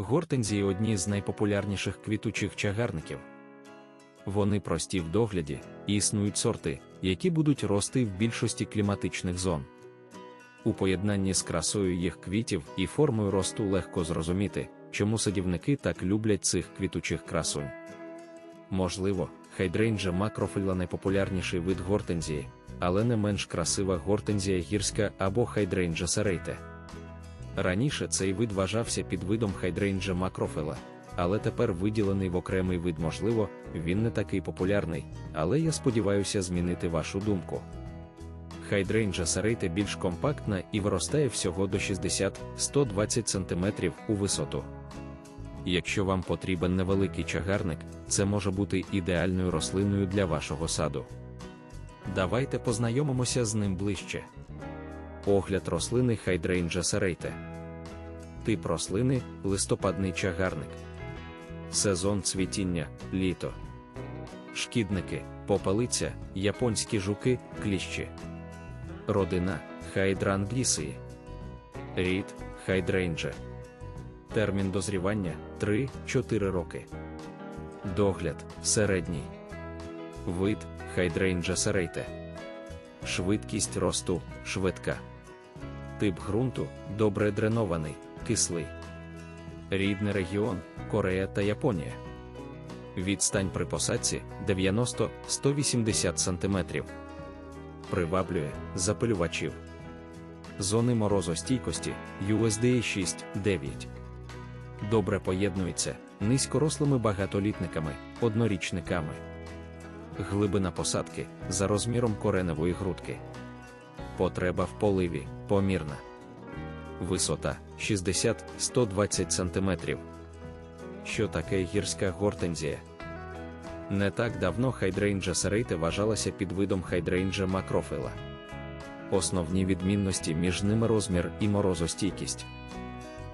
Гортензії одні з найпопулярніших квітучих чагарників. Вони прості в догляді і існують сорти, які будуть рости в більшості кліматичних зон. У поєднанні з красою їх квітів і формою росту легко зрозуміти, чому садівники так люблять цих квітучих красунь. Можливо, хайдрейнджа макрофилла найпопулярніший вид гортензії, але не менш красива гортензія гірська або хайдрейнджа серейте. Раніше цей вид вважався під видом хайдрейнджа макрофила, але тепер виділений в окремий вид можливо, він не такий популярний, але я сподіваюся змінити вашу думку. Хайдрейнджа серейте більш компактна і виростає всього до 60-120 см у висоту. Якщо вам потрібен невеликий чагарник, це може бути ідеальною рослиною для вашого саду. Давайте познайомимося з ним ближче. Огляд рослини Хайдрейнджа серейте. Тип рослини листопадний чагарник. Сезон цвітіння літо. Шкідники, попелиця, японські жуки, кліщі. Родина Хайдранглісії. Рід Хайдрейнджа. Термін дозрівання 3-4 роки. Догляд середній. Вид Хайдрейнджа серейте. Швидкість росту швидка. Тип ґрунту добре дренований, кислий. Рідний регіон Корея та Японія. Відстань при посадці 90-180 см. Приваблює запилювачів. Зони морозостійкості USDA 6-9. Добре поєднується низькорослими багатолітниками, однорічниками. Глибина посадки за розміром кореневої грудки. Потреба в поливі помірна. Висота 60-120 см. Що таке гірська гортензія? Не так давно хайдрейнджа серейте вважалася під видом хайдрейнджа макрофила. Основні відмінності між ними розмір і морозостійкість.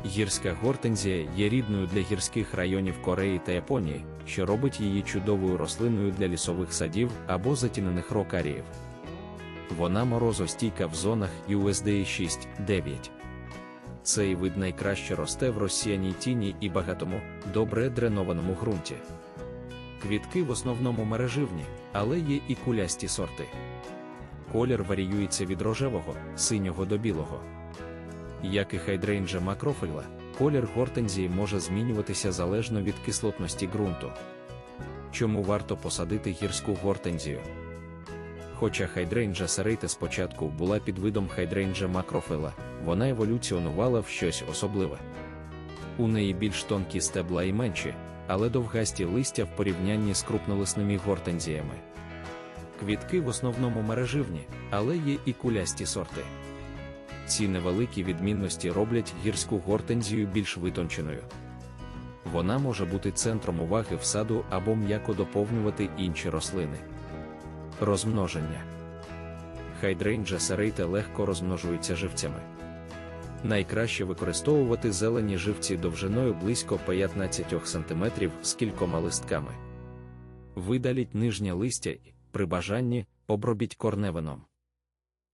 Гірська гортензія є рідною для гірських районів Кореї та Японії, що робить її чудовою рослиною для лісових садів або затінених рокаріїв. Вона морозостійка в зонах USDA 6-9. Цей вид найкраще росте в розсіяній тіні і багатому, добре дренованому ґрунті. Квітки в основному мереживні, але є і кулясті сорти. Колір варіюється від рожевого, синього до білого. Як і хайдрейнджа макрофила, колір гортензії може змінюватися залежно від кислотності ґрунту. Чому варто посадити гірську гортензію? Хоча хайдрейнджа серейте спочатку була під видом хайдрейнджа макрофила, вона еволюціонувала в щось особливе. У неї більш тонкі стебла і менші, але довгасті листя в порівнянні з крупнолисними гортензіями. Квітки в основному мереживні, але є і кулясті сорти. Ці невеликі відмінності роблять гірську гортензію більш витонченою. Вона може бути центром уваги в саду або м'яко доповнювати інші рослини. Розмноження Хайдрейнджа серейте легко розмножується живцями. Найкраще використовувати зелені живці довжиною близько 15 см з кількома листками. Видаліть нижнє листя і, при бажанні, обробіть корневином.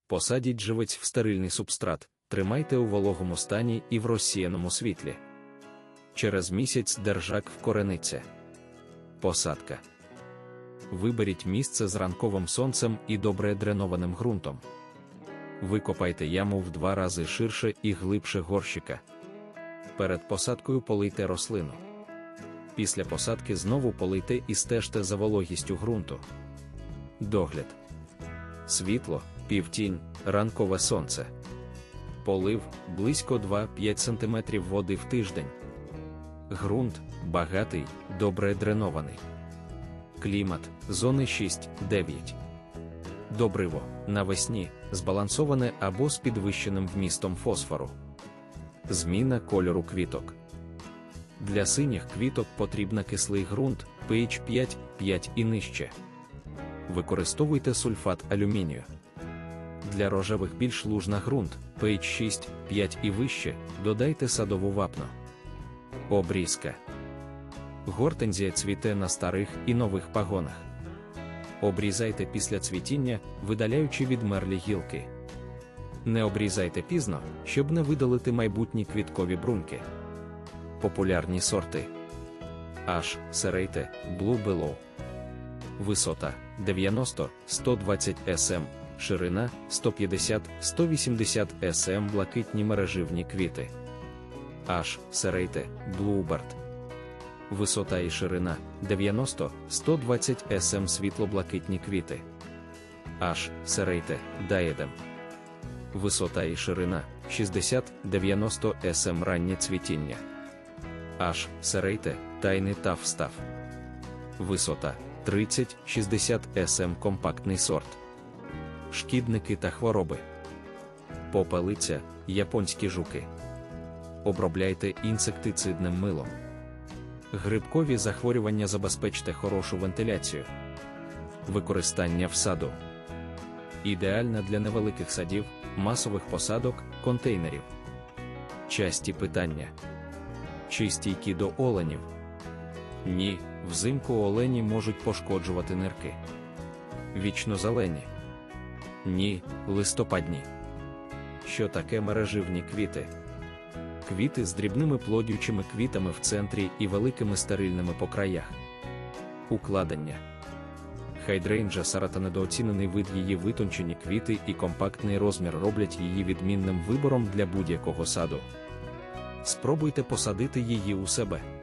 Посадіть живець в стерильний субстрат, тримайте у вологому стані і в розсіяному світлі. Через місяць держак вкорениться. Посадка. Виберіть місце з ранковим сонцем і добре дренованим ґрунтом. Викопайте яму в два рази ширше і глибше горщика. Перед посадкою полийте рослину. Після посадки знову полийте і стежте за вологістю ґрунту. Догляд. Світло, півтінь, ранкове сонце. Полив близько 2-5 см води в тиждень. Ґрунт багатий, добре дренований. Клімат зони 6-9. Добриво навесні збалансоване або з підвищеним вмістом фосфору. Зміна кольору квіток. Для синіх квіток потрібна кислий ґрунт pH 5, 5 і нижче. Використовуйте сульфат алюмінію. Для рожевих більш лужна ґрунт pH 6, 5 і вище, додайте садову вапно. Обрізка. Гортензія цвіте на старих і нових пагонах. Обрізайте після цвітіння, видаляючи відмерлі гілки. Не обрізайте пізно, щоб не видалити майбутні квіткові бруньки. Популярні сорти. H. Serrate, Blue Below. Висота 90-120 см, ширина 150-180 см блакитні мереживні квіти. H. Serrate, Bluebird. Висота і ширина 90-120 см світло-блакитні квіти. H. Serrate, Diadem. Висота і ширина 60-90 см раннє цвітіння. H. Serrate, тайний та встав. Висота 30-60 см компактний сорт. Шкідники та хвороби. Попелиця, японські жуки. Обробляйте інсектицидним милом. Грибкові захворювання забезпечте хорошу вентиляцію. Використання в саду. Ідеальна для невеликих садів, масових посадок, контейнерів. Часті питання. Чи стійкі до оленів? Ні, взимку олені можуть пошкоджувати нирки. Вічно зелені. Ні, листопадні. Що таке мереживні квіти? Квіти з дрібними плодючими квітами в центрі і великими стерильними по краях. Укладення. Хайдрейнджа сарата недооцінений вид її витончені квіти і компактний розмір роблять її відмінним вибором для будь-якого саду. Спробуйте посадити її у себе.